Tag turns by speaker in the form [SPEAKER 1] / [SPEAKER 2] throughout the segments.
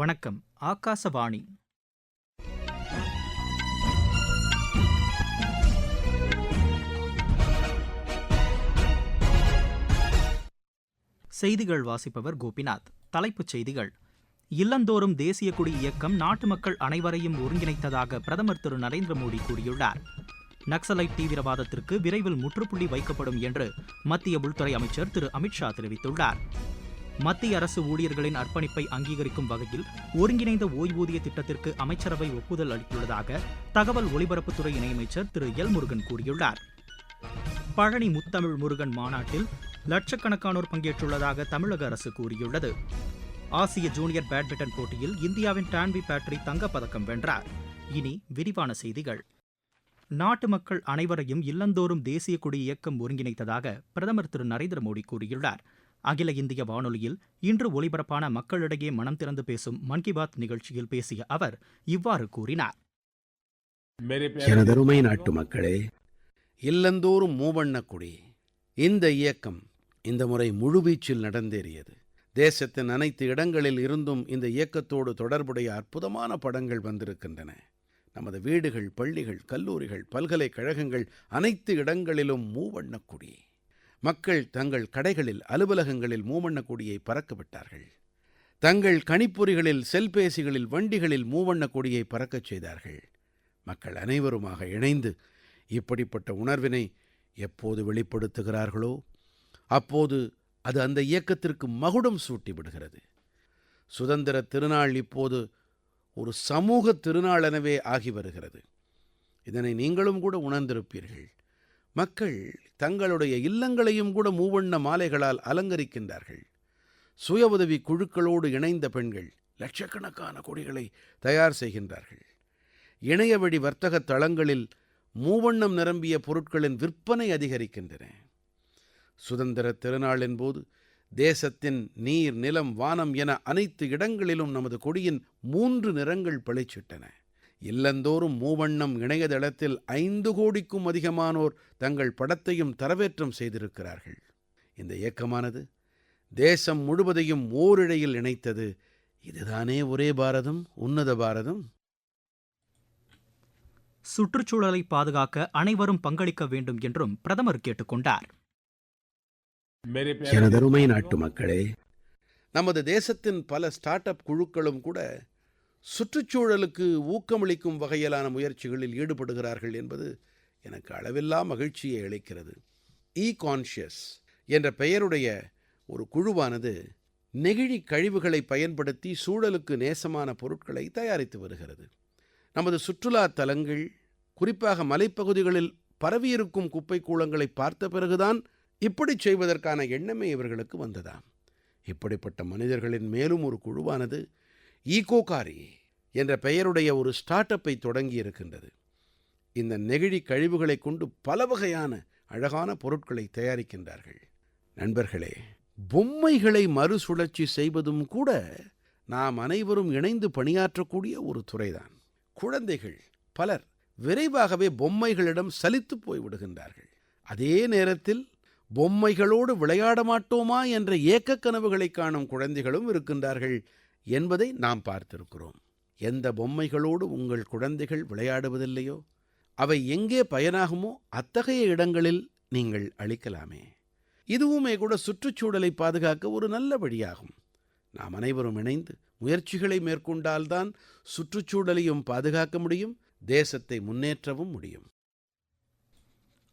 [SPEAKER 1] வணக்கம் ஆகாசவாணி செய்திகள் வாசிப்பவர் கோபிநாத் தலைப்புச் செய்திகள் இல்லந்தோறும் தேசிய கொடி இயக்கம் நாட்டு மக்கள் அனைவரையும் ஒருங்கிணைத்ததாக பிரதமர் திரு நரேந்திர மோடி கூறியுள்ளார் நக்சலைட் தீவிரவாதத்திற்கு விரைவில் முற்றுப்புள்ளி வைக்கப்படும் என்று மத்திய உள்துறை அமைச்சர் திரு அமித்ஷா தெரிவித்துள்ளார் மத்திய அரசு ஊழியர்களின் அர்ப்பணிப்பை அங்கீகரிக்கும் வகையில் ஒருங்கிணைந்த ஓய்வூதிய திட்டத்திற்கு அமைச்சரவை ஒப்புதல் அளித்துள்ளதாக தகவல் ஒலிபரப்புத்துறை இணையமைச்சர் திரு எல் முருகன் கூறியுள்ளார் பழனி முத்தமிழ் முருகன் மாநாட்டில் லட்சக்கணக்கானோர் பங்கேற்றுள்ளதாக தமிழக அரசு கூறியுள்ளது ஆசிய ஜூனியர் பேட்மிண்டன் போட்டியில் இந்தியாவின் டான்வி பேட்ரி தங்கப்பதக்கம் வென்றார் இனி விரிவான செய்திகள் நாட்டு மக்கள் அனைவரையும் இல்லந்தோறும் தேசிய கொடி இயக்கம் ஒருங்கிணைத்ததாக பிரதமர் திரு நரேந்திர மோடி கூறியுள்ளார் அகில இந்திய வானொலியில் இன்று ஒலிபரப்பான மக்களிடையே மனம் திறந்து பேசும் மன் கி பாத் நிகழ்ச்சியில் பேசிய அவர் இவ்வாறு கூறினார் எனதருமை நாட்டு மக்களே இல்லந்தோறும் மூவண்ண கொடி இந்த இயக்கம் இந்த முறை முழுவீச்சில் நடந்தேறியது தேசத்தின் அனைத்து இடங்களில் இருந்தும் இந்த இயக்கத்தோடு தொடர்புடைய அற்புதமான படங்கள் வந்திருக்கின்றன நமது வீடுகள் பள்ளிகள் கல்லூரிகள் பல்கலைக்கழகங்கள் அனைத்து இடங்களிலும் மூவண்ண கொடி மக்கள் தங்கள் கடைகளில் அலுவலகங்களில் மூவண்ண கொடியை பறக்கவிட்டார்கள் தங்கள் கணிப்பொறிகளில் செல்பேசிகளில் வண்டிகளில் மூவண்ண கொடியை பறக்கச் செய்தார்கள் மக்கள் அனைவருமாக இணைந்து இப்படிப்பட்ட உணர்வினை எப்போது வெளிப்படுத்துகிறார்களோ அப்போது அது அந்த இயக்கத்திற்கு மகுடம் சூட்டி விடுகிறது சுதந்திர திருநாள் இப்போது ஒரு சமூக திருநாளெனவே ஆகி வருகிறது இதனை நீங்களும் கூட உணர்ந்திருப்பீர்கள் மக்கள் தங்களுடைய இல்லங்களையும் கூட மூவண்ண மாலைகளால் அலங்கரிக்கின்றார்கள் சுய உதவி குழுக்களோடு இணைந்த பெண்கள் லட்சக்கணக்கான கொடிகளை தயார் செய்கின்றார்கள் இணையவழி வர்த்தக தளங்களில் மூவண்ணம் நிரம்பிய பொருட்களின் விற்பனை அதிகரிக்கின்றன சுதந்திர திருநாளின் போது தேசத்தின் நீர் நிலம் வானம் என அனைத்து இடங்களிலும் நமது கொடியின் மூன்று நிறங்கள் பளிச்சிட்டன இல்லந்தோறும் மூவண்ணம் இணையதளத்தில் ஐந்து கோடிக்கும் அதிகமானோர் தங்கள் படத்தையும் தரவேற்றம் செய்திருக்கிறார்கள் இந்த இயக்கமானது தேசம் முழுவதையும் ஓரிழையில் இணைத்தது இதுதானே ஒரே பாரதம் உன்னத பாரதம் சுற்றுச்சூழலை பாதுகாக்க அனைவரும் பங்களிக்க வேண்டும் என்றும் பிரதமர் கேட்டுக்கொண்டார் எனதருமை நாட்டு மக்களே நமது தேசத்தின் பல ஸ்டார்ட் அப் குழுக்களும் கூட சுற்றுச்சூழலுக்கு ஊக்கமளிக்கும் வகையிலான முயற்சிகளில் ஈடுபடுகிறார்கள் என்பது எனக்கு அளவில்லா மகிழ்ச்சியை அளிக்கிறது இ கான்ஷியஸ் என்ற பெயருடைய ஒரு குழுவானது நெகிழி கழிவுகளை பயன்படுத்தி சூழலுக்கு நேசமான பொருட்களை தயாரித்து வருகிறது நமது சுற்றுலா தலங்கள் குறிப்பாக மலைப்பகுதிகளில் பரவியிருக்கும் குப்பை கூளங்களை பார்த்த பிறகுதான் இப்படி செய்வதற்கான எண்ணமே இவர்களுக்கு வந்ததாம் இப்படிப்பட்ட மனிதர்களின் மேலும் ஒரு குழுவானது ஈகோகாரி என்ற பெயருடைய ஒரு ஸ்டார்ட் அப்பை தொடங்கி இருக்கின்றது இந்த நெகிழி கழிவுகளை கொண்டு பல வகையான அழகான பொருட்களை தயாரிக்கின்றார்கள் நண்பர்களே பொம்மைகளை மறுசுழற்சி செய்வதும் கூட நாம் அனைவரும் இணைந்து பணியாற்றக்கூடிய ஒரு துறைதான் குழந்தைகள் பலர் விரைவாகவே பொம்மைகளிடம் சலித்து போய்விடுகின்றார்கள் அதே நேரத்தில் பொம்மைகளோடு விளையாட மாட்டோமா என்ற கனவுகளை காணும் குழந்தைகளும் இருக்கின்றார்கள் என்பதை நாம் பார்த்திருக்கிறோம் எந்த பொம்மைகளோடு உங்கள் குழந்தைகள் விளையாடுவதில்லையோ அவை எங்கே பயனாகுமோ அத்தகைய இடங்களில் நீங்கள் அளிக்கலாமே இதுவுமே கூட சுற்றுச்சூழலை பாதுகாக்க ஒரு நல்ல வழியாகும் நாம் அனைவரும் இணைந்து முயற்சிகளை மேற்கொண்டால்தான் சுற்றுச்சூழலையும் பாதுகாக்க முடியும் தேசத்தை முன்னேற்றவும் முடியும்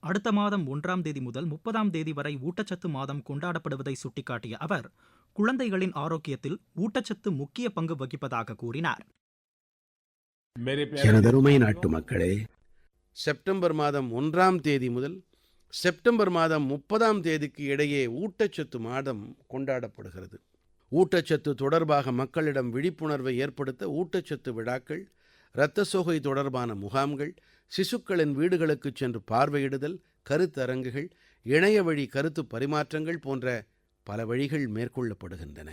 [SPEAKER 1] அடுத்த மாதம் ஒன்றாம் தேதி முதல் முப்பதாம் தேதி வரை ஊட்டச்சத்து மாதம் கொண்டாடப்படுவதை சுட்டிக்காட்டிய அவர் குழந்தைகளின் ஆரோக்கியத்தில் ஊட்டச்சத்து முக்கிய பங்கு வகிப்பதாக கூறினார் எனதருமை நாட்டு மக்களே செப்டம்பர் மாதம் ஒன்றாம் தேதி முதல் செப்டம்பர் மாதம் முப்பதாம் தேதிக்கு இடையே ஊட்டச்சத்து மாதம் கொண்டாடப்படுகிறது ஊட்டச்சத்து தொடர்பாக மக்களிடம் விழிப்புணர்வை ஏற்படுத்த ஊட்டச்சத்து விழாக்கள் இரத்த சோகை தொடர்பான முகாம்கள் சிசுக்களின் வீடுகளுக்கு சென்று பார்வையிடுதல் கருத்தரங்குகள் இணையவழி கருத்து பரிமாற்றங்கள் போன்ற பல வழிகள் மேற்கொள்ளப்படுகின்றன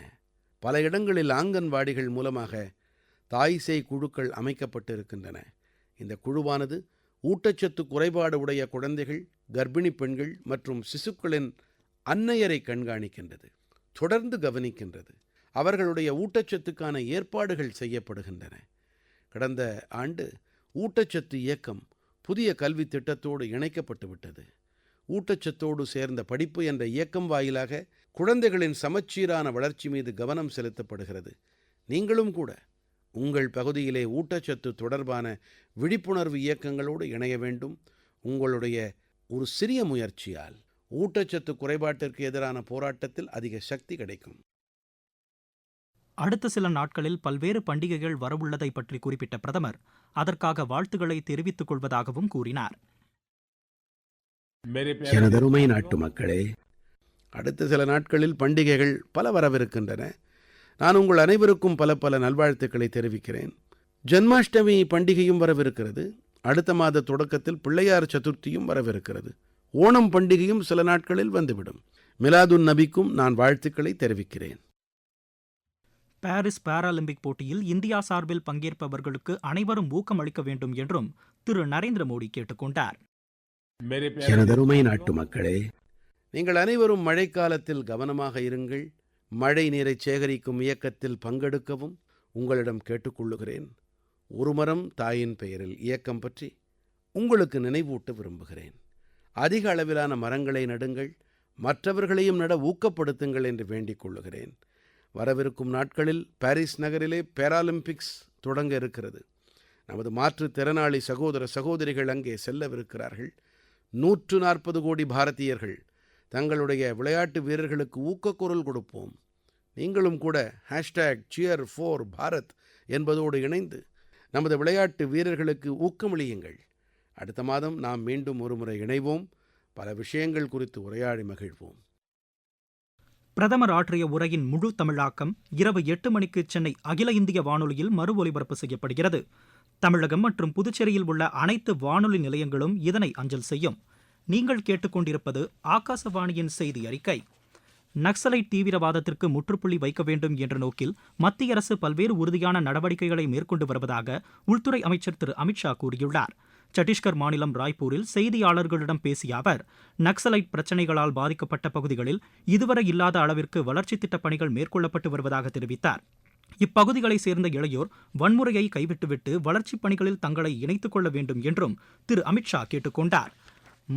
[SPEAKER 1] பல இடங்களில் ஆங்கன்வாடிகள் மூலமாக தாய்சேய் குழுக்கள் அமைக்கப்பட்டிருக்கின்றன இந்த குழுவானது ஊட்டச்சத்து குறைபாடு உடைய குழந்தைகள் கர்ப்பிணி பெண்கள் மற்றும் சிசுக்களின் அன்னையரை கண்காணிக்கின்றது தொடர்ந்து கவனிக்கின்றது அவர்களுடைய ஊட்டச்சத்துக்கான ஏற்பாடுகள் செய்யப்படுகின்றன கடந்த ஆண்டு ஊட்டச்சத்து இயக்கம் புதிய கல்வி திட்டத்தோடு இணைக்கப்பட்டு விட்டது ஊட்டச்சத்தோடு சேர்ந்த படிப்பு என்ற இயக்கம் வாயிலாக குழந்தைகளின் சமச்சீரான வளர்ச்சி மீது கவனம் செலுத்தப்படுகிறது நீங்களும் கூட உங்கள் பகுதியிலே ஊட்டச்சத்து தொடர்பான விழிப்புணர்வு இயக்கங்களோடு இணைய வேண்டும் உங்களுடைய ஒரு சிறிய முயற்சியால் ஊட்டச்சத்து குறைபாட்டிற்கு எதிரான போராட்டத்தில் அதிக சக்தி கிடைக்கும் அடுத்த சில நாட்களில் பல்வேறு பண்டிகைகள் வரவுள்ளதை பற்றி குறிப்பிட்ட பிரதமர் அதற்காக வாழ்த்துக்களை தெரிவித்துக் கொள்வதாகவும் கூறினார் எனதருமை நாட்டு மக்களே அடுத்த சில நாட்களில் பண்டிகைகள் பல வரவிருக்கின்றன நான் உங்கள் அனைவருக்கும் பல பல நல்வாழ்த்துக்களை தெரிவிக்கிறேன் ஜென்மாஷ்டமி பண்டிகையும் வரவிருக்கிறது அடுத்த மாத தொடக்கத்தில் பிள்ளையார் சதுர்த்தியும் வரவிருக்கிறது ஓணம் பண்டிகையும் சில நாட்களில் வந்துவிடும் மிலாதுன் நபிக்கும் நான் வாழ்த்துக்களை தெரிவிக்கிறேன் பாரிஸ் பாராலிம்பிக் போட்டியில் இந்தியா சார்பில் பங்கேற்பவர்களுக்கு அனைவரும் ஊக்கம் அளிக்க வேண்டும் என்றும் திரு நரேந்திர மோடி கேட்டுக்கொண்டார் எனதருமை நாட்டு மக்களே நீங்கள் அனைவரும் மழைக்காலத்தில் கவனமாக இருங்கள் மழை நீரை சேகரிக்கும் இயக்கத்தில் பங்கெடுக்கவும் உங்களிடம் கேட்டுக்கொள்ளுகிறேன் ஒரு மரம் தாயின் பெயரில் இயக்கம் பற்றி உங்களுக்கு நினைவூட்ட விரும்புகிறேன் அதிக அளவிலான மரங்களை நடுங்கள் மற்றவர்களையும் நட ஊக்கப்படுத்துங்கள் என்று வேண்டிக் கொள்ளுகிறேன் வரவிருக்கும் நாட்களில் பாரிஸ் நகரிலே பேராலிம்பிக்ஸ் தொடங்க இருக்கிறது நமது மாற்றுத்திறனாளி சகோதர சகோதரிகள் அங்கே செல்லவிருக்கிறார்கள் நூற்று நாற்பது கோடி பாரதியர்கள் தங்களுடைய விளையாட்டு வீரர்களுக்கு ஊக்கக்குரல் கொடுப்போம் நீங்களும் கூட ஹேஷ்டேக் சியர் ஃபோர் பாரத் என்பதோடு இணைந்து நமது விளையாட்டு வீரர்களுக்கு ஊக்கமளியுங்கள் அடுத்த மாதம் நாம் மீண்டும் ஒருமுறை இணைவோம் பல விஷயங்கள் குறித்து உரையாடி மகிழ்வோம் பிரதமர் ஆற்றிய உரையின் முழு தமிழாக்கம் இரவு எட்டு மணிக்கு சென்னை அகில இந்திய வானொலியில் மறு ஒலிபரப்பு செய்யப்படுகிறது தமிழகம் மற்றும் புதுச்சேரியில் உள்ள அனைத்து வானொலி நிலையங்களும் இதனை அஞ்சல் செய்யும் நீங்கள் கேட்டுக்கொண்டிருப்பது ஆகாசவாணியின் செய்தி அறிக்கை நக்சலைட் தீவிரவாதத்திற்கு முற்றுப்புள்ளி வைக்க வேண்டும் என்ற நோக்கில் மத்திய அரசு பல்வேறு உறுதியான நடவடிக்கைகளை மேற்கொண்டு வருவதாக உள்துறை அமைச்சர் திரு அமித்ஷா கூறியுள்ளார் சத்தீஸ்கர் மாநிலம் ராய்ப்பூரில் செய்தியாளர்களிடம் பேசிய அவர் நக்சலைட் பிரச்சினைகளால் பாதிக்கப்பட்ட பகுதிகளில் இதுவரை இல்லாத அளவிற்கு வளர்ச்சி திட்டப் பணிகள் மேற்கொள்ளப்பட்டு வருவதாக தெரிவித்தார் இப்பகுதிகளைச் சேர்ந்த இளையோர் வன்முறையை கைவிட்டுவிட்டு வளர்ச்சிப் பணிகளில் தங்களை இணைத்துக் கொள்ள வேண்டும் என்றும் திரு அமித்ஷா கேட்டுக்கொண்டார்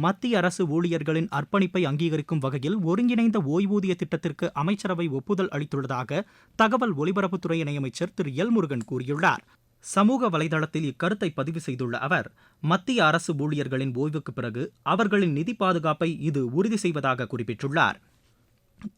[SPEAKER 1] மத்திய அரசு ஊழியர்களின் அர்ப்பணிப்பை அங்கீகரிக்கும் வகையில் ஒருங்கிணைந்த ஓய்வூதிய திட்டத்திற்கு அமைச்சரவை ஒப்புதல் அளித்துள்ளதாக தகவல் ஒலிபரப்புத்துறை இணையமைச்சர் திரு எல் முருகன் கூறியுள்ளார் சமூக வலைதளத்தில் இக்கருத்தை பதிவு செய்துள்ள அவர் மத்திய அரசு ஊழியர்களின் ஓய்வுக்கு பிறகு அவர்களின் நிதி பாதுகாப்பை இது உறுதி செய்வதாக குறிப்பிட்டுள்ளார்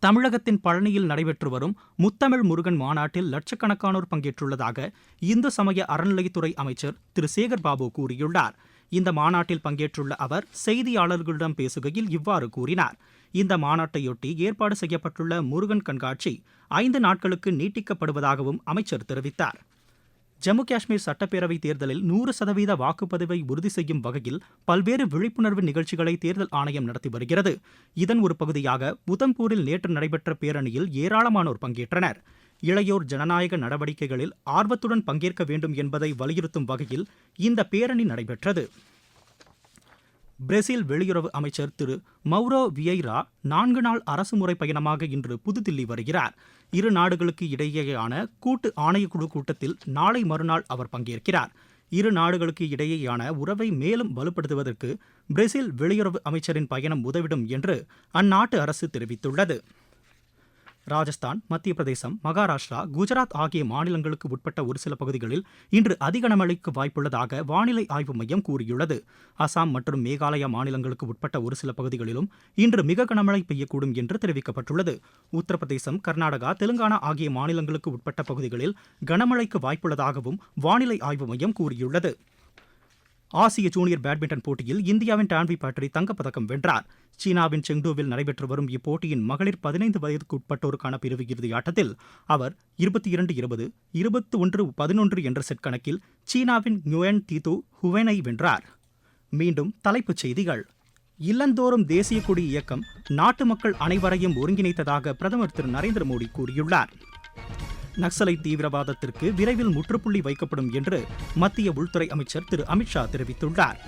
[SPEAKER 1] தமிழகத்தின் பழனியில் நடைபெற்று வரும் முத்தமிழ் முருகன் மாநாட்டில் லட்சக்கணக்கானோர் பங்கேற்றுள்ளதாக இந்து சமய அறநிலையத்துறை அமைச்சர் திரு சேகர் பாபு கூறியுள்ளார் இந்த மாநாட்டில் பங்கேற்றுள்ள அவர் செய்தியாளர்களிடம் பேசுகையில் இவ்வாறு கூறினார் இந்த மாநாட்டையொட்டி ஏற்பாடு செய்யப்பட்டுள்ள முருகன் கண்காட்சி ஐந்து நாட்களுக்கு நீட்டிக்கப்படுவதாகவும் அமைச்சர் தெரிவித்தார் ஜம்மு காஷ்மீர் சட்டப்பேரவை தேர்தலில் நூறு சதவீத வாக்குப்பதிவை உறுதி செய்யும் வகையில் பல்வேறு விழிப்புணர்வு நிகழ்ச்சிகளை தேர்தல் ஆணையம் நடத்தி வருகிறது இதன் ஒரு பகுதியாக உதம்பூரில் நேற்று நடைபெற்ற பேரணியில் ஏராளமானோர் பங்கேற்றனர் இளையோர் ஜனநாயக நடவடிக்கைகளில் ஆர்வத்துடன் பங்கேற்க வேண்டும் என்பதை வலியுறுத்தும் வகையில் இந்த பேரணி நடைபெற்றது பிரேசில் வெளியுறவு அமைச்சர் திரு மௌரோ வியைரா நான்கு நாள் அரசுமுறை பயணமாக இன்று புதுதில்லி வருகிறார் இரு நாடுகளுக்கு இடையேயான கூட்டு ஆணையக்குழு கூட்டத்தில் நாளை மறுநாள் அவர் பங்கேற்கிறார் இரு நாடுகளுக்கு இடையேயான உறவை மேலும் வலுப்படுத்துவதற்கு பிரேசில் வெளியுறவு அமைச்சரின் பயணம் உதவிடும் என்று அந்நாட்டு அரசு தெரிவித்துள்ளது ராஜஸ்தான் மத்திய பிரதேசம் மகாராஷ்டிரா குஜராத் ஆகிய மாநிலங்களுக்கு உட்பட்ட ஒரு சில பகுதிகளில் இன்று அதிக கனமழைக்கு வாய்ப்புள்ளதாக வானிலை ஆய்வு மையம் கூறியுள்ளது அசாம் மற்றும் மேகாலயா மாநிலங்களுக்கு உட்பட்ட ஒரு சில பகுதிகளிலும் இன்று மிக கனமழை பெய்யக்கூடும் என்று தெரிவிக்கப்பட்டுள்ளது உத்தரப்பிரதேசம் கர்நாடகா தெலுங்கானா ஆகிய மாநிலங்களுக்கு உட்பட்ட பகுதிகளில் கனமழைக்கு வாய்ப்புள்ளதாகவும் வானிலை ஆய்வு மையம் கூறியுள்ளது ஆசிய ஜூனியர் பேட்மிண்டன் போட்டியில் இந்தியாவின் டான்வி பாட்டரி தங்கப்பதக்கம் வென்றார் சீனாவின் செங்டூவில் நடைபெற்று வரும் இப்போட்டியின் மகளிர் பதினைந்து வயதுக்குட்பட்டோருக்கான பிரிவு இறுதி ஆட்டத்தில் அவர் இருபத்தி இரண்டு இருபது இருபத்தி ஒன்று பதினொன்று என்ற செட் கணக்கில் சீனாவின் நியூயன் தீது ஹுவெனை வென்றார் மீண்டும் தலைப்புச் செய்திகள் இல்லந்தோறும் தேசிய கொடி இயக்கம் நாட்டு மக்கள் அனைவரையும் ஒருங்கிணைத்ததாக பிரதமர் திரு நரேந்திர மோடி கூறியுள்ளார் நக்சலை தீவிரவாதத்திற்கு விரைவில் முற்றுப்புள்ளி வைக்கப்படும் என்று மத்திய உள்துறை அமைச்சர் திரு அமித்ஷா தெரிவித்துள்ளார்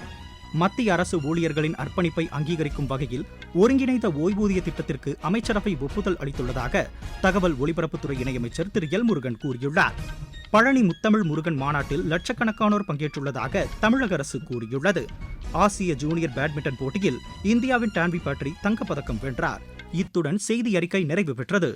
[SPEAKER 1] மத்திய அரசு ஊழியர்களின் அர்ப்பணிப்பை அங்கீகரிக்கும் வகையில் ஒருங்கிணைந்த ஓய்வூதிய திட்டத்திற்கு அமைச்சரவை ஒப்புதல் அளித்துள்ளதாக தகவல் ஒலிபரப்புத்துறை இணையமைச்சர் திரு எல் முருகன் கூறியுள்ளார் பழனி முத்தமிழ் முருகன் மாநாட்டில் லட்சக்கணக்கானோர் பங்கேற்றுள்ளதாக தமிழக அரசு கூறியுள்ளது ஆசிய ஜூனியர் பேட்மிண்டன் போட்டியில் இந்தியாவின் டான்வி பாட்ரி தங்கப்பதக்கம் வென்றார் இத்துடன் செய்தி அறிக்கை நிறைவு பெற்றது